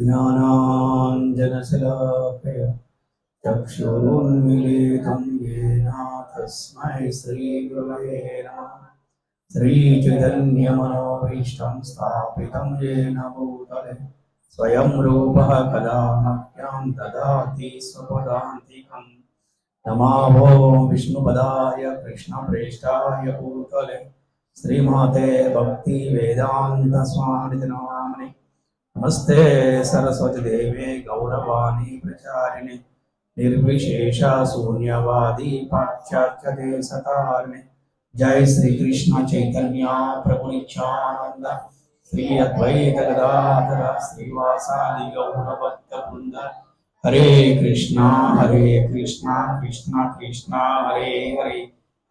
ज्ञानाञ्जनशलाकय चक्षुरुन्मिलितं येन तस्मै श्रीगुरवे नमः श्रीचैतन्यमनोभीष्टं स्थापितं येन भूतले स्वयं रूपः कदा मह्यं ददाति स्वपदान्तिकम् नमावो विष्णुपदाय कृष्णप्रेष्ठाय भूतले श्रीमाते भक्ति वेदान्त నమస్తే సరస్వతి దేవే గౌరవాణి ప్రచారిణి నిర్విశేష శూన్యవాది పాశ్చాత్యదే సతారిణి జయ శ్రీకృష్ణ చైతన్య ప్రభు నిత్యానంద శ్రీ అద్వైత గదాధర శ్రీవాసాది గౌరవత్త బృంద హరే కృష్ణ హరే కృష్ణ కృష్ణ కృష్ణ హరే హరే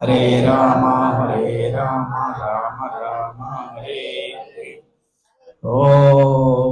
హరే రామ హరే రామ రామ రామ హరే హరే ఓ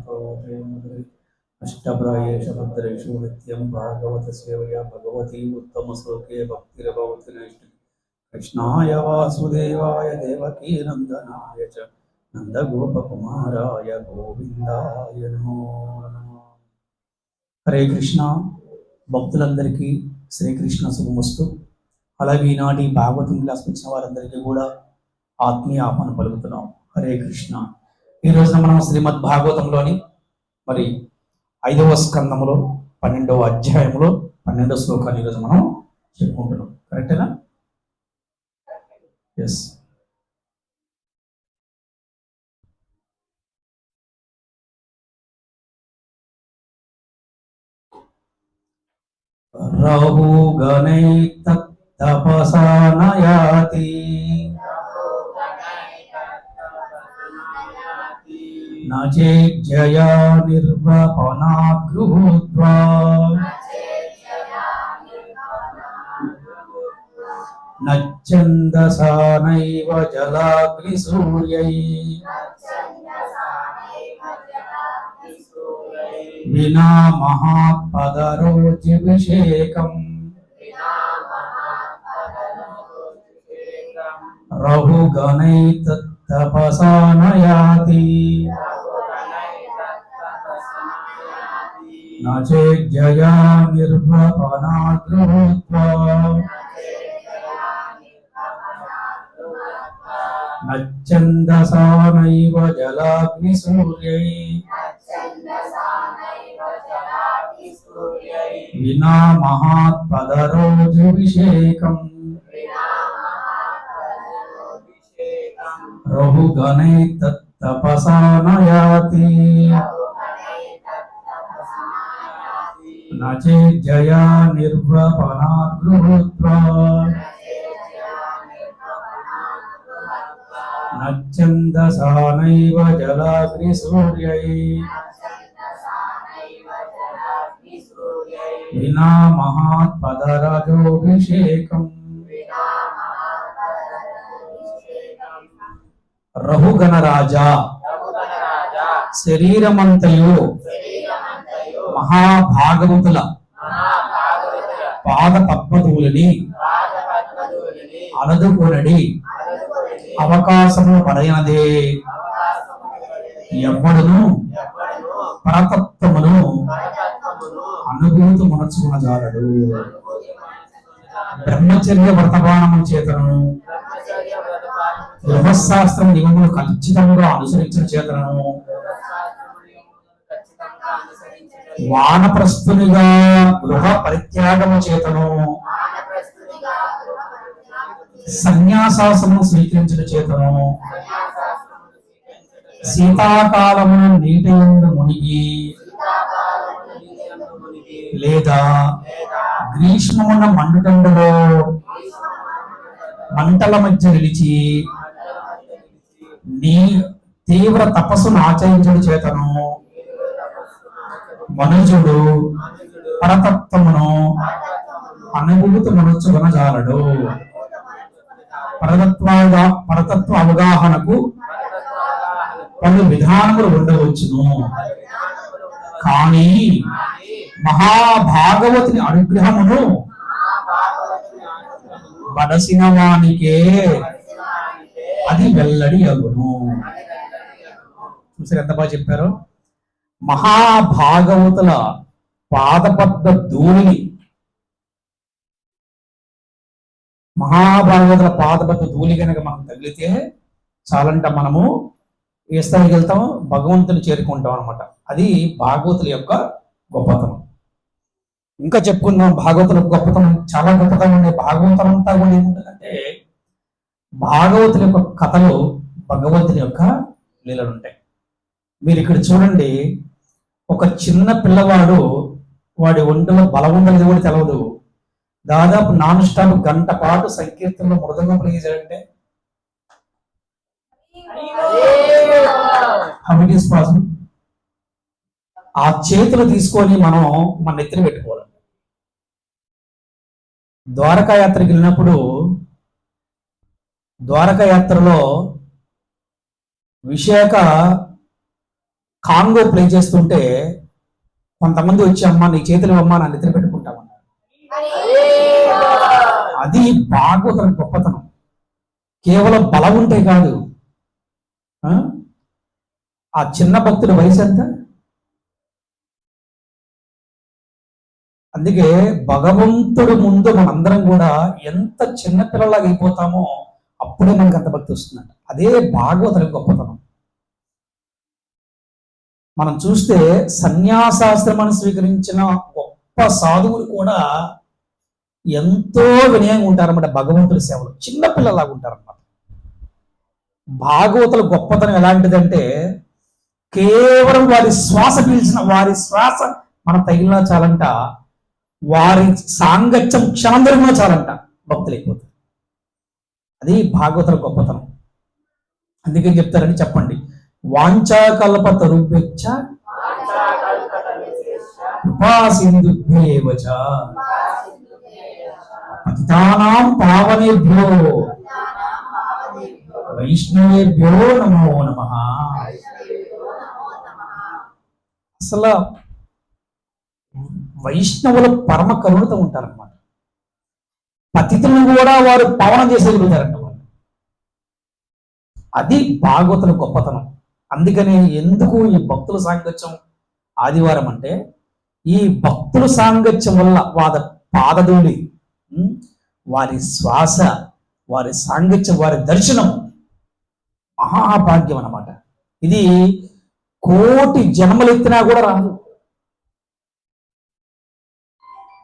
न्यासं अष्टप्रायेष भद्रेषु नित्यं भागवतसेवया भगवती उत्तमश्लोके भक्तिर्भवति नैष्टिकी कृष्णाय वासुदेवाय देवकी नन्दनाय च నందగోపకుమారాయ గోవిందాయ నమో నమః. హరే కృష్ణ భక్తులందరికీ శ్రీకృష్ణ శుభమస్తు అలాగే ఈనాటి భాగవతం క్లాస్ వచ్చిన వారందరికీ కూడా ఆత్మీయ ఆహ్వానం పలుకుతున్నాం హరే కృష్ణ ఈ రోజున మనం శ్రీమద్ భాగవతంలోని మరి ఐదవ స్కందంలో పన్నెండవ అధ్యాయంలో పన్నెండవ శ్లోకాన్ని ఈరోజు మనం చెప్పుకుంటున్నాం. కరెక్టేనా ఎస్ రాహు తపసా నయాతి न चेज्जया निर्वपनात् गृहीत्वा न छन्दसा नैव जलाग्निसूर्यै विना महात्पदरोचिभिषेकम् रघुगणैतत्तपसा नयाति न चेज्जया निर्वपना गृहीत्वा न छन्दसा नैव जलाग्निसूर्यै विना महात्पदरोजुभिषेकम् रघुगणैतत्तपसा नयाति न चेज्जया निर्वपना गृहीत्वा न छन्दसा नैव जलाग्निसूर्यै विना महात्पदरजोभिषेकम् రఘుగణ రాజా శరీరమంతయు మహాభాగవతుల పాద పద్మతులని అలదుకొనడి అవకాశము పడైనదే ఎవ్వడును పరతత్వమును అనుభూతి మనచుకునజాలడు బ్రహ్మచర్య వర్తమానము చేతను గృహశాస్త్రం నియమములు ఖచ్చితంగా అనుసరించిన చేతను వానప్రస్థునిగా గృహ పరిత్యాగము చేతను. సన్యాసాసము స్వీకరించిన చేతను. శీతాకాలమున నీటి మునిగి లేదా గ్రీష్మమున మండుటండలో మంటల మధ్య నిలిచి నీ తీవ్ర తపస్సును ఆచరించడం చేతను. మనుజుడు పరతత్వమును అనుభూతి మనొచ్చుకొన జాలడు పరతత్వ పరతత్వ అవగాహనకు పలు విధానములు ఉండవచ్చును. కానీ మహాభాగవతుని అనుగ్రహమును బడసిన వానికే అది వెల్లడి అగును. చూసారు ఎంత బాగా చెప్పారు? మహాభాగవతుల పాదపద్మ ధూళిని మహాభాగవతుల పాదపద్మ ధూళి కనుక మనం తగిలితే చాలంట మనము ఏ స్థాయికి వెళ్తాం భగవంతుని చేరుకుంటాం అనమాట అది భాగవతుల యొక్క గొప్పతనం. ఇంకా చెప్పుకుందాం భాగవతుల గొప్పతనం చాలా గొప్పతనం ఉండే భాగవతం అంతా కూడా ఏముంటుందంటే భాగవతుల యొక్క కథలు భగవంతుని యొక్క లీలలు ఉంటాయి మీరు ఇక్కడ చూడండి ఒక చిన్న పిల్లవాడు వాడి ఒంటిలో బలం ఉండదు కూడా తెలవదు. దాదాపు నాన్ స్టాప్ గంట పాటు సంకీర్తనలో మృదంగం ప్లే చేశాడంటే how ఆ చేతులు తీసుకొని మనం మన నెత్తిన పెట్టుకోవాలి. ద్వారకా యాత్రకి వెళ్ళినప్పుడు ద్వారకా యాత్రలో విశాఖ కాంగో ప్లే చేస్తుంటే కొంతమంది వచ్చి అమ్మ నీ చేతులు అమ్మ నా నిద్ర పెట్టుకుంటామన్నారు అది భాగవతం గొప్పతనం. కేవలం బలం ఉంటే కాదు. ఆ? చిన్న భక్తుడి వయసు ఎంత? అందుకే భగవంతుడు ముందు మనందరం కూడా ఎంత చిన్నపిల్లలాగా అయిపోతామో అప్పుడే మనకు అంత భక్తి వస్తుందంట. అదే భాగవతుల గొప్పతనం. మనం చూస్తే సన్యాసాశ్రమాన్ని స్వీకరించిన గొప్ప సాధువులు కూడా ఎంతో వినయంగా ఉంటారన్నమాట భగవంతుడి సేవలు. చిన్నపిల్లలాగా ఉంటారన్నమాట. భాగవతుల గొప్పతనం ఎలాంటిదంటే కేవలం వారి శ్వాస పీల్చిన వారి శ్వాస మన తగిలినా చాలంట వారి సాంగత్యం క్షణం జరిగినా చాలంట భక్తులు అయిపోతారు అది భాగవతుల గొప్పతనం. అందుకని చెప్తారని చెప్పండి. వాంఛాకల్ప తరుభ్యచ్చ కృపా పతితానాం పావనేభ్యో. వైష్ణవేభ్యో నమో నమ. అసలు వైష్ణవుల పరమ కరుణతో ఉంటారన్నమాట. పతితులను కూడా వారు పవనం చేసేయగలుగుతారంట వాళ్ళు అది భాగవతుల గొప్పతనం. అందుకనే ఎందుకు ఈ భక్తుల సాంగత్యం ఆదివారం అంటే ఈ భక్తుల సాంగత్యం వల్ల వాద పాదధూళి వారి శ్వాస వారి సాంగత్యం వారి దర్శనం మహాభాగ్యం అన్నమాట. ఇది కోటి జన్మలు ఎత్తినా కూడా రాదు.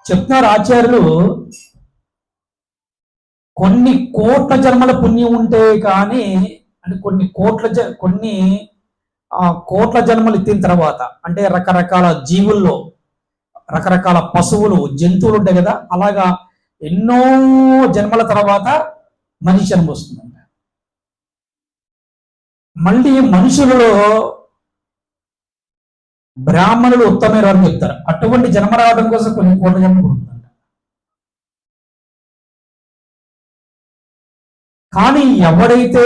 చెప్తున్నారు ఆచార్యులు కొన్ని కోట్ల జన్మల పుణ్యం ఉంటే కానీ అంటే కొన్ని కోట్ల జ కొన్ని కోట్ల జన్మలు ఎత్తిన తర్వాత అంటే రకరకాల జీవుల్లో రకరకాల పశువులు జంతువులు ఉంటాయి కదా అలాగా ఎన్నో జన్మల తర్వాత మనిషి జన్మ వస్తుందంట మళ్ళీ మనుషులలో బ్రాహ్మణులు ఉత్తమైన అని చెప్తారు. అటువంటి జన్మ రావడం కోసం కొన్ని కోట్ల జన్మ ఉంటుందంట కానీ ఎవడైతే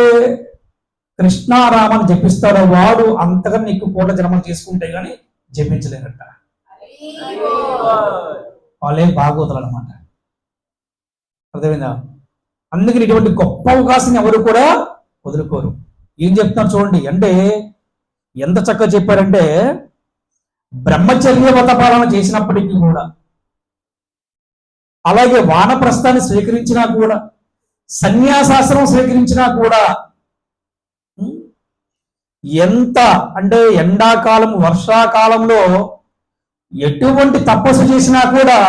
కృష్ణారామని జపిస్తాడో వాడు అంతగా నీకు కోట్ల జన్మలు చేసుకుంటే గాని జపించలేరట. వాళ్ళే భాగవతులు అనమాట అర్థమైందా? అందుకని ఇటువంటి గొప్ప అవకాశం ఎవరు కూడా వదులుకోరు. ఏం చెప్తున్నారు చూడండి అంటే ఎంత చక్కగా చెప్పారంటే బ్రహ్మచర్య వ్రత పాలన చేసినప్పటికీ కూడా అలాగే వానప్రస్థాన్ని స్వీకరించినా కూడా సన్యాసాశ్రమం స్వీకరించినా కూడా ఎంత అంటే ఎండాకాలం వర్షాకాలంలో ఎటువంటి తపస్సు చేసినా కూడా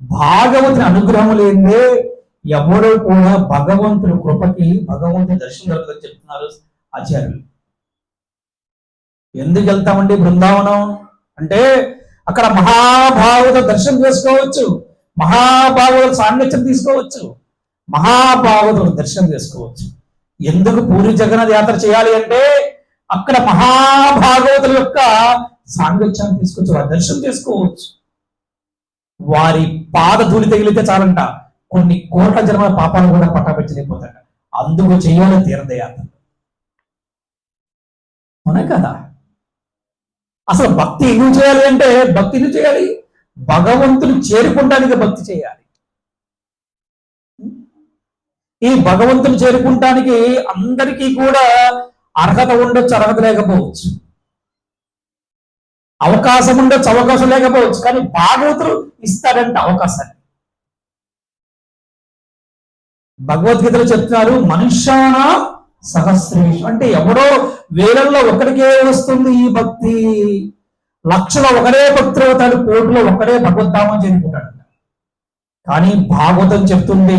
భాగవతుని అనుగ్రహం లేదే ఎవరో కూడా భగవంతుని కృపకి భగవంతుని దర్శనం జరుగుతుందని చెప్తున్నారు ఆచార్యులు. ఎందుకు వెళ్తామండి బృందావనం? అంటే అక్కడ మహాభాగవత దర్శనం చేసుకోవచ్చు మహాభాగవత సాన్నిధ్యం తీసుకోవచ్చు మహాభాగవతుడు దర్శనం చేసుకోవచ్చు. ఎందుకు పూరి జగన్నాథ్ యాత్ర చేయాలి అంటే అక్కడ మహాభాగవతుల యొక్క సాంగత్యాన్ని తీసుకొచ్చి వారి దర్శనం చేసుకోవచ్చు. వారి పాద ధూళి తగిలితే చాలంట. కొన్ని కోట్ల జన్మల పాపాలు కూడా పట్టాపెట్టలేకపోతాడ అందుకు చేయాలని తీరదయాత్ర అవునా కదా? అసలు భక్తి ఎందుకు చేయాలి అంటే భక్తి ఎందుకు చేయాలి? భగవంతుని చేరుకుంటానికి భక్తి చేయాలి. ఈ భగవంతుని చేరుకుంటానికి అందరికీ కూడా అర్హత ఉండొచ్చు అర్హత లేకపోవచ్చు. అవకాశం ఉండొచ్చు అవకాశం లేకపోవచ్చు కానీ భాగవతులు ఇస్తాడంట అవకాశాన్ని. భగవద్గీతలో చెప్తున్నారు మనుష్యాన సహస్రేషు. అంటే ఎవడో వేలల్లో ఒకరికే వస్తుంది ఈ భక్తి. లక్షలో ఒకరే భక్తులు అవుతాడు కోటిలో ఒకరే భగవద్ధామం చేరుకుంటాడు కానీ భాగవతం చెప్తుంది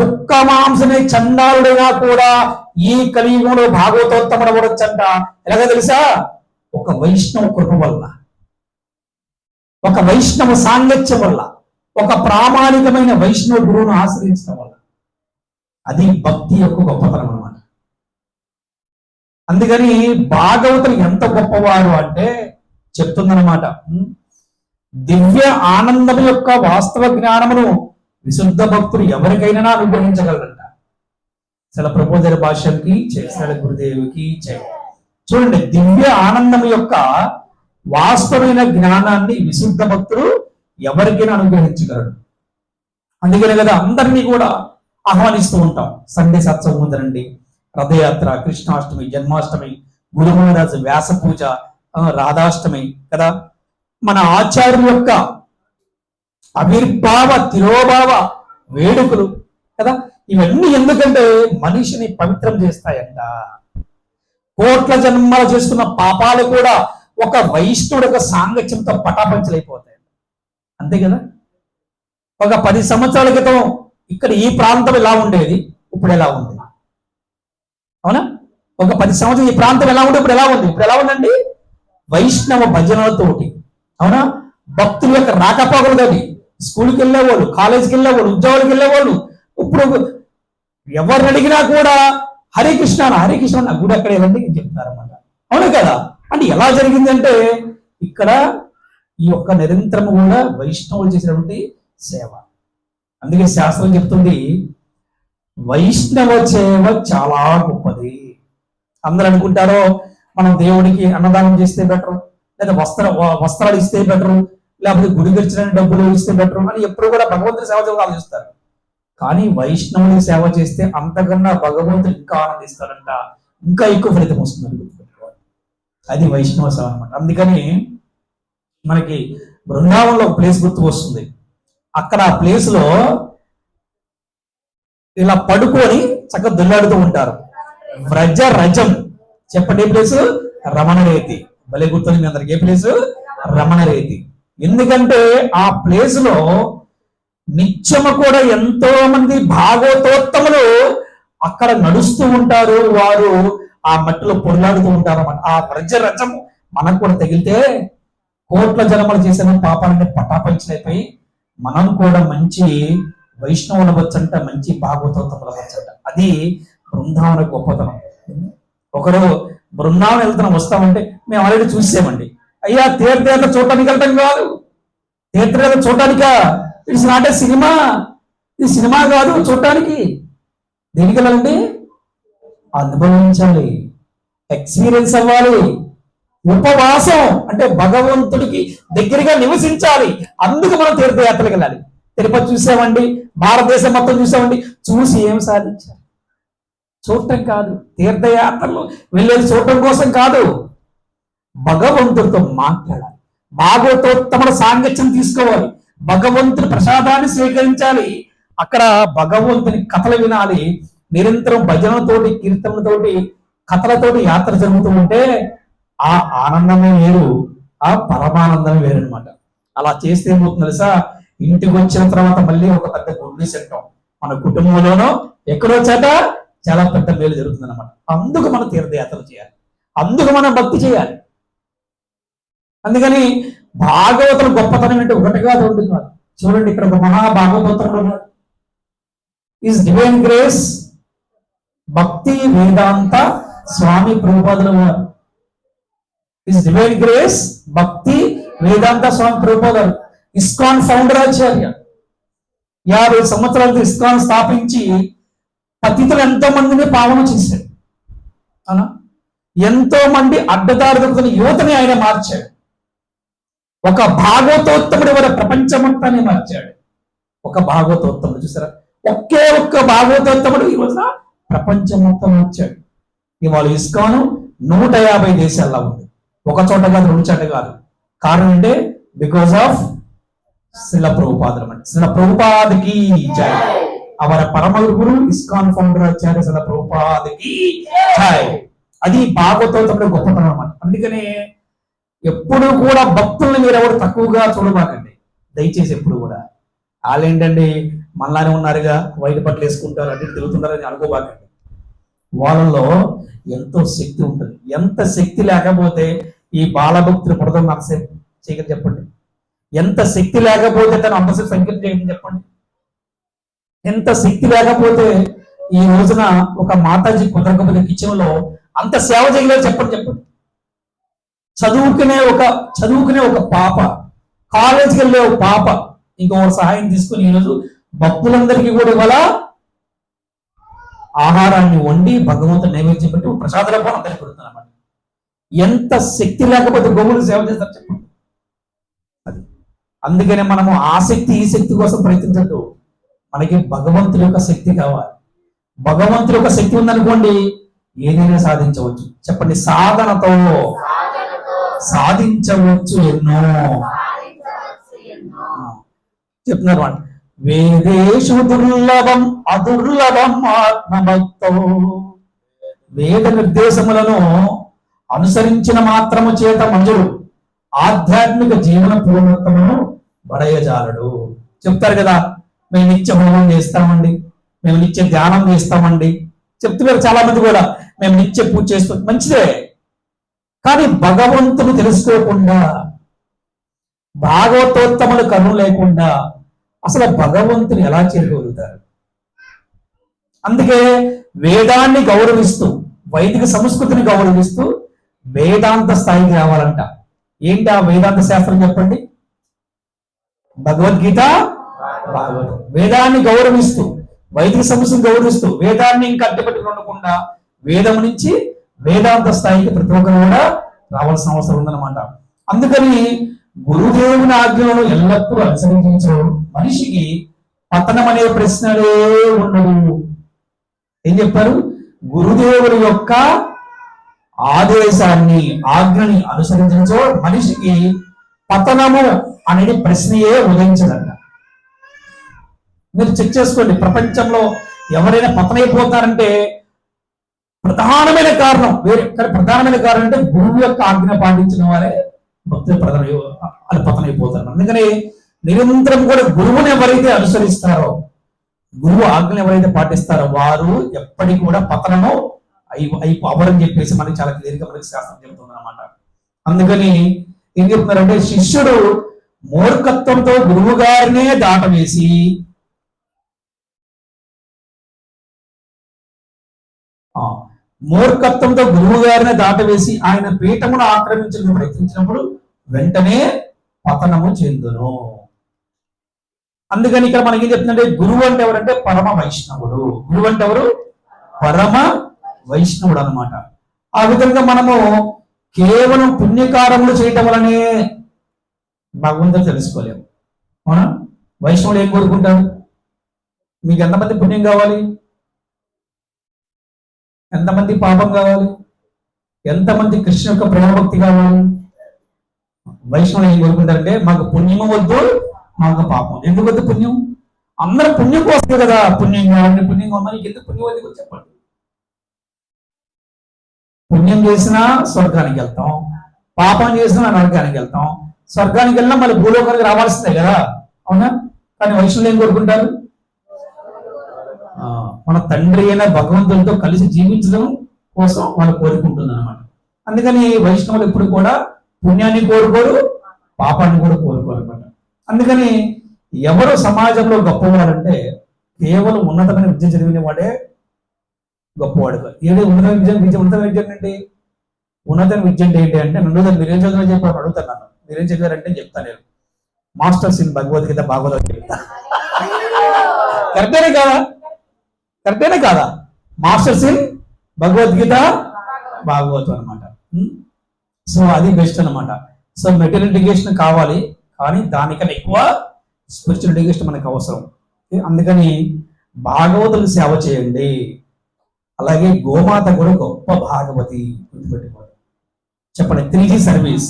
కుక్క మాంసమే చండాలుడైనా కూడా ఈ కలియుగంలో భాగవతోత్తముడు అవ్వడొచ్చంట ఎలాగో తెలుసా? ఒక వైష్ణవ కృప వల్ల. ఒక వైష్ణవ సాంగత్యం వల్ల. ఒక ప్రామాణికమైన వైష్ణవ గురువును ఆశ్రయించడం వల్ల. అది భక్తి యొక్క గొప్పతనం అన్నమాట. అందుకని భాగవతులు ఎంత గొప్పవారు అంటే చెప్తుందన్నమాట. దివ్య ఆనందం యొక్క వాస్తవ జ్ఞానమును విశుద్ధ భక్తులు ఎవరికైనా అనుగ్రహించగలరంట చాలా ప్రబోధన భాషకి చేశాడు గురుదేవికి చే చూడండి దివ్య ఆనందం యొక్క వాస్తవమైన జ్ఞానాన్ని విశుద్ధ భక్తులు ఎవరికైనా అనుగ్రహించగలరు అందుకనే కదా అందరినీ కూడా ఆహ్వానిస్తూ ఉంటాం. సండే సత్సవం ఉందనండి. రథయాత్ర కృష్ణాష్టమి జన్మాష్టమి గురు మహారాజు వ్యాస పూజ రాధాష్టమి కదా. మన ఆచార్యుల యొక్క అవిర్భావ తిరోభావ వేడుకలు కదా? ఇవన్నీ ఎందుకంటే మనిషిని పవిత్రం చేస్తాయంట. కోట్ల జన్మలు చేసుకున్న పాపాలు కూడా ఒక వైష్ణవుడు యొక్క సాంగత్యంతో పటాపంచలైపోతాయి అంతే కదా? ఒక పది సంవత్సరాల క్రితం ఇక్కడ ఈ ప్రాంతం ఎలా ఉండేది? ఇప్పుడు ఎలా ఉంది? అవునా? ఒక పది సంవత్సరం ఈ ప్రాంతం ఎలా ఉండే ఇప్పుడు ఎలా ఉంది? ఇప్పుడు ఎలా ఉందండి? వైష్ణవ భజనలతోటి అవునా? భక్తుల యొక్క రాకపోకలతోటి స్కూల్కి వెళ్ళేవాళ్ళు కాలేజీకి వెళ్ళేవాళ్ళు ఉద్యోగాలకు వెళ్ళేవాళ్ళు ఇప్పుడు ఎవరిని అడిగినా కూడా హరే కృష్ణ అన్న, హరే కృష్ణ నా గుడి అక్కడ వెళ్ళండి అని చెప్తారన్నమాట. అవును కదా? అంటే ఎలా జరిగిందంటే ఇక్కడ ఈ యొక్క నిరంతరం కూడా వైష్ణవులు చేసినటువంటి సేవ. అందుకే శాస్త్రం చెప్తుంది వైష్ణవ సేవ చాలా గొప్పది. అందరూ అనుకుంటారో మనం దేవుడికి అన్నదానం చేస్తే బెటర్ లేదా వస్త్ర వ- వస్త్రాలు ఇస్తే బెటర్ లేకపోతే గుడి తెచ్చిన డబ్బులు ఇస్తే బెటర్ అని ఎప్పుడు కూడా భగవంతుడి సేవ చేయాలని ఆలోచిస్తారు. కానీ వైష్ణవుని సేవ చేస్తే అంతకన్నా భగవంతుడు ఇంకా ఆనందిస్తాడంట. ఇంకా ఎక్కువ ఫలితం వస్తుందని గుర్తుపెట్టుకోవాలి. అది వైష్ణవ సేవ అనమాట అందుకని మనకి బృందావనంలో ఒక ప్లేస్ గుర్తుకు వస్తుంది. అక్కడ ఆ ప్లేస్లో ఇలా పడుకొని చక్కగా దుల్లాడుతూ ఉంటారు. వ్రజ రజం. చెప్పండి ఏ ప్లేస్ రమణరేతి భలే గుర్తుంది మీ అందరికి. ఏ ప్లేస్ రమణరేతి ఎందుకంటే ఆ ప్లేస్లో నిత్యము కూడా ఎంతో మంది భాగవతోత్తములు అక్కడ నడుస్తూ ఉంటారు. వారు ఆ మట్టిలో పొరలాడుతూ ఉంటారు అన్నమాట ఆ ప్రజ రజము మనకు కూడా తగిలితే కోట్ల జన్మలు చేసిన పాపాలని పటాపంచలైపోయి మనం కూడా మంచి వైష్ణవుల వచ్చంట మంచి భాగవతోత్తముల వచ్చంట అది బృందావన గొప్పతనం. ఒకరు బృందావనం వెళ్తున్నాం వస్తామంటే మేము ఆల్రెడీ చూసామండి. అయ్యా తీర్థయాత్ర చూడటానికి వెళ్ళటం కాదు. తీర్థయాత్ర చూడటానికా? It's not a cinema. ఇది సినిమా కాదు చూడటానికి. దేనికి వెళ్ళాలండి? అనుభవించాలి ఎక్స్పీరియన్స్ అవ్వాలి. ఉపవాసం అంటే భగవంతుడికి దగ్గరగా నివసించాలి. అందుకు మనం తీర్థయాత్రలకు వెళ్ళాలి. తిరుపతి చూసామండి భారతదేశం మొత్తం చూసామండి. చూసి ఏం సాధించాలి? చూడటం కాదు. తీర్థయాత్రలు వెళ్ళేది చూడటం కోసం కాదు. భగవంతుడితో మాట్లాడాలి. భాగవతోత్తముల సాంగత్యం తీసుకోవాలి. భగవంతుని ప్రసాదాన్ని స్వీకరించాలి. అక్కడ భగవంతుని కథలు వినాలి. నిరంతరం భజనలతోటి కీర్తనలతోటి కథలతోటి యాత్ర జరుగుతూ ఉంటే ఆ ఆనందమే వేరు ఆ పరమానందమే వేరు అనమాట అలా చేస్తే ఏమవుతుంది తెలుసా? ఇంటికి వచ్చిన తర్వాత మళ్ళీ ఒక పెద్ద గుడ్ సెట్టం మన కుటుంబంలోనో ఎక్కడో చేత చాలా పెద్ద మేలు జరుగుతుంది అనమాట అందుకు మనం తీర్థయాత్రలు చేయాలి. అందుకు మనం భక్తి చేయాలి. అందుకని భాగవతుల గొప్పతనం అంటే ఒకటి కాదు కాదు. చూడండి ఇక్కడ ఒక మహా భాగవతంలో ఉన్నాడు. ఈజ్ డివైన్ గ్రేస్ భక్తి వేదాంత స్వామి ప్రభుపాదుల వారు. ఇస్ డివైన్ గ్రేస్ భక్తి వేదాంత స్వామి ప్రభుపాదారు ఇస్కాన్ ఫౌండర్ ఆచార్య. యాభై సంవత్సరాలతో ఇస్కాన్ స్థాపించి పతితులు ఎంతో మందిని పావన చేశాడు. అవునా? ఎంతో మంది అడ్డదారి దొరుకుతున్న యువతని ఆయన మార్చాడు. ఒక భాగవతోత్తముడు వారి ప్రపంచమంతాన్ని మార్చాడు. ఒక భాగవతోత్తముడు చూసారా? ఒకే ఒక్క భాగవతోత్తముడు ఈ రోజున మొత్తం మార్చాడు. ఇవాళ ఇస్కాను నూట యాభై దేశాల్లో ఉంది. ఒక చోట కాదు రెండు చోట కాదు. కారణం అంటే బికాస్ ఆఫ్ శిల ప్రభుపాదం అంటే శిల ప్రభుపాదికి జై. అవర పరమ గురు ఇస్కాన్ ఫౌండర్ ఆచార్య శిల ప్రభుపాదికి జై. అది భాగవతోత్తముడు గొప్పతనం అన్నమాట. అందుకనే ఎప్పుడు కూడా భక్తుల్ని మీరు ఎవరు తక్కువగా చూడబాకండి దయచేసి ఎప్పుడు కూడా. వాళ్ళు ఏంటండి మనలానే ఉన్నారుగా వైట్ బట్టలు వేసుకుంటారు అంటే తిరుగుతున్నారని అనుకోబాకండి వాళ్ళలో ఎంతో శక్తి ఉంటుంది. ఎంత శక్తి లేకపోతే ఈ బాలభక్తులు పుడతాం అంతసేపు చేయగలి చెప్పండి. ఎంత శక్తి లేకపోతే తను అంతసేపు సంఖ్యలు చేయగలి చెప్పండి. ఎంత శక్తి లేకపోతే ఈ రోజున ఒక మాతాజీ కుదరకపోతే కిచెన్లో అంత సేవ చేయగలరు చెప్పండి చెప్పండి. చదువుకునే ఒక చదువుకునే ఒక పాప కాలేజీకి వెళ్ళే ఒక పాప ఇంకో సహాయం తీసుకుని ఈరోజు భక్తులందరికీ కూడా ఇవాళ ఆహారాన్ని వండి భగవంతుడు నైవేద్యం పెట్టి ప్రసాద రూపం అందరికి పెడుతున్నమాట ఎంత శక్తి లేకపోతే గోవులు సేవ చేస్తారు చెప్పండి. అది. అందుకనే మనము ఆసక్తి ఈ శక్తి కోసం ప్రయత్నించద్దు. మనకి భగవంతుడి యొక్క శక్తి కావాలి. భగవంతుడి యొక్క శక్తి ఉందనుకోండి ఏదైనా సాధించవచ్చు. చెప్పండి సాధనతో. సాధించవచ్చు ఎన్నో. చెప్తున్నారు వాళ్ళు. వేదేషు దుర్లభం అదుర్లభం ఆత్మభక్తో. వేద నిర్దేశములను అనుసరించిన మాత్రము చేత మంజుడు ఆధ్యాత్మిక జీవన పూర్ణత్వమును బడయజాలడు. చెప్తారు కదా మేము నిత్య హోమం చేస్తామండి మేము నిత్య ధ్యానం చేస్తామండి. చెప్తున్నారు చాలా మంది కూడా మేము నిత్య పూజ చేస్తాం. మంచిదే. కానీ భగవంతుని తెలుసుకోకుండా భాగవతోత్తములు కరుణ లేకుండా అసలు భగవంతుని ఎలా చేరుకోగలుగుతారు? అందుకే వేదాన్ని గౌరవిస్తూ వైదిక సంస్కృతిని గౌరవిస్తూ వేదాంత స్థాయికి రావాలంట. ఏంటి ఆ వేదాంత శాస్త్రం చెప్పండి? భగవద్గీత భాగవతం. వేదాన్ని గౌరవిస్తూ వైదిక సంస్కృతిని గౌరవిస్తూ వేదాన్ని ఇంకా అడ్డుపెట్టుకుని ఉండకుండా వేదం నుంచి వేదాంత స్థాయికి ప్రతి ఒక్కరు కూడా రావాల్సిన అవసరం ఉందన్నమాట. అందుకని గురుదేవుని ఆజ్ఞలను ఎల్లప్పుడూ అనుసరించు మనిషికి పతనం అనే ప్రశ్నలే ఉండవు ఏం చెప్పారు? గురుదేవుని యొక్క ఆదేశాన్ని ఆజ్ఞని అనుసరించో మనిషికి పతనము అనేది ప్రశ్నయే ఉదయించదంట. మీరు చెక్ చేసుకోండి. ప్రపంచంలో ఎవరైనా పతనైపోతారంటే ప్రధానమైన కారణం. వేరే కానీ ప్రధానమైన కారణం అంటే గురువు యొక్క ఆజ్ఞ పాటించిన వారే భక్తులు ప్రధాన వాళ్ళు పతనైపోతారు అందుకని నిరంతరం కూడా గురువుని ఎవరైతే అనుసరిస్తారో గురువు ఆజ్ఞలు ఎవరైతే పాటిస్తారో వారు ఎప్పటికీ కూడా పతనము అయి అయి అవరని చెప్పేసి మనకి చాలా క్లియర్గా మనకి శాస్త్రం చెబుతుంది అనమాట అందుకని ఏం చెప్తున్నారంటే శిష్యుడు మూర్ఖత్వంతో గురువు గారినే దాటవేసి మూర్ఖత్వంతో గురువు గారిని దాటవేసి ఆయన పీఠమును ఆక్రమించడానికి ప్రయత్నించినప్పుడు వెంటనే పతనము చెందును. అందుకని ఇక్కడ మనకి ఏం చెప్తుందంటే గురువు అంటే ఎవరంటే పరమ వైష్ణవుడు. గురువు అంటే ఎవరు? పరమ వైష్ణవుడు అన్నమాట. ఆ విధంగా మనము కేవలం పుణ్యకారములు చేయటం వలనే భగవంతుడు తెలుసుకోలేము. అవునా? వైష్ణవుడు ఏం కోరుకుంటారు మీకు ఎంతమంది పుణ్యం కావాలి? ఎంతమంది పాపం కావాలి? ఎంతమంది కృష్ణ యొక్క ప్రేమభక్తి కావాలి? వైష్ణవులు ఏం కోరుకుంటారంటే మాకు పుణ్యము వద్దు మాకు పాపం. ఎందుకు వద్దు పుణ్యం? అందరూ పుణ్యం కోసం కదా. పుణ్యం కావాలి పుణ్యం కావాలి. ఎందుకు పుణ్యం వద్దు చెప్పండి. పుణ్యం చేసినా స్వర్గానికి వెళ్తాం. పాపం చేసినా నరకానికి వెళ్తాం. స్వర్గానికి వెళ్ళినా మళ్ళీ భూలోకానికి రావాల్సిందే కదా. అవునా? కానీ వైష్ణవులు ఏం కోరుకుంటారు? మన తండ్రి అయిన భగవంతుడితో కలిసి జీవించడం కోసం వాళ్ళు కోరుకుంటుంది అనమాట అందుకని వైష్ణవులు ఎప్పుడు కూడా పుణ్యాన్ని కోరుకోరు పాపాన్ని కూడా కోరుకోరన్నమాట అందుకని ఎవరు సమాజంలో గొప్పవాడంటే కేవలం ఉన్నతమైన విద్య చదివిన వాడే గొప్పవాడు కాదు. ఏది ఉన్నతమైన విద్య విద్య ఉన్నతమైన విద్య ఏంటండి ఉన్నతమైన విద్య అంటే ఏంటి అంటే నన్ను మీరేం చదివారో చెప్పారు అడుగుతాను నన్ను. మీరేం చదివారంటే చెప్తాను నేను. మాస్టర్స్ ఇన్ భగవద్గీత భాగవతం చెప్తా కరెక్టేనే కాదా? కరెక్టేనా కాదా? మాస్టర్స్ ఇన్ భగవద్గీత భాగవతం అనమాట సో అది బెస్ట్ అనమాట సో మెటీరియల్ ఎడ్యుకేషన్ కావాలి కానీ దానికన్నా ఎక్కువ స్పిరిచువల్ ఎడ్యుకేషన్ మనకు అవసరం. అందుకని భాగవతులు సేవ చేయండి. అలాగే గోమాత కూడా గొప్ప భాగవతి గుర్తుపెట్టుకోండి. చెప్పండి త్రీజీ సర్వీస్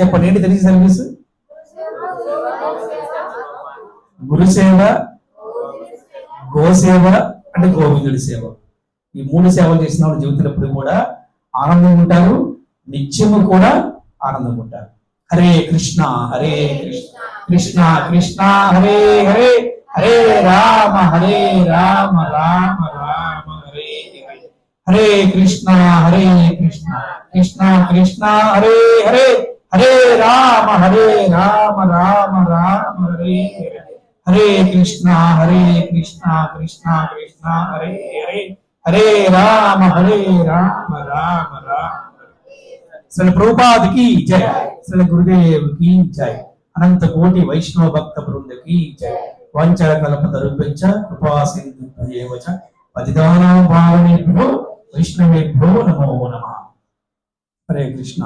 చెప్పండి ఏంటి త్రీజీ సర్వీస్ గురుసేవ గోసేవ అంటే గోవిందుడి సేవ. ఈ మూడు సేవలు చేసిన వాళ్ళు జీవితంలో ఎప్పుడు కూడా ఆనందం ఉంటారు. నిత్యము కూడా ఆనందం ఉంటారు. హరే కృష్ణ హరే కృష్ణ కృష్ణ కృష్ణ హరే హరే హరే రామ హరే రామ రామ రామ హరే హరే. హరే కృష్ణ హరే కృష్ణ కృష్ణ కృష్ణ హరే హరే హరే రామ హరే రామ రామ రామ హరే హరే. హరే కృష్ణ హరే కృష్ణ కృష్ణ కృష్ణ హరే హరే హరే రామ హరే రామ రామ రామ. శ్రీ ప్రభుపాద్ జయ శ్రీ గురుదేవుకి జయ అనంత కోటి వైష్ణవ భక్త బృందకి జయ వంచర కలప తరుపించ కృపా సింధు ఏవచ భావనేభ్యో వైష్ణవేభ్యో నమో నమ. హరే కృష్ణ.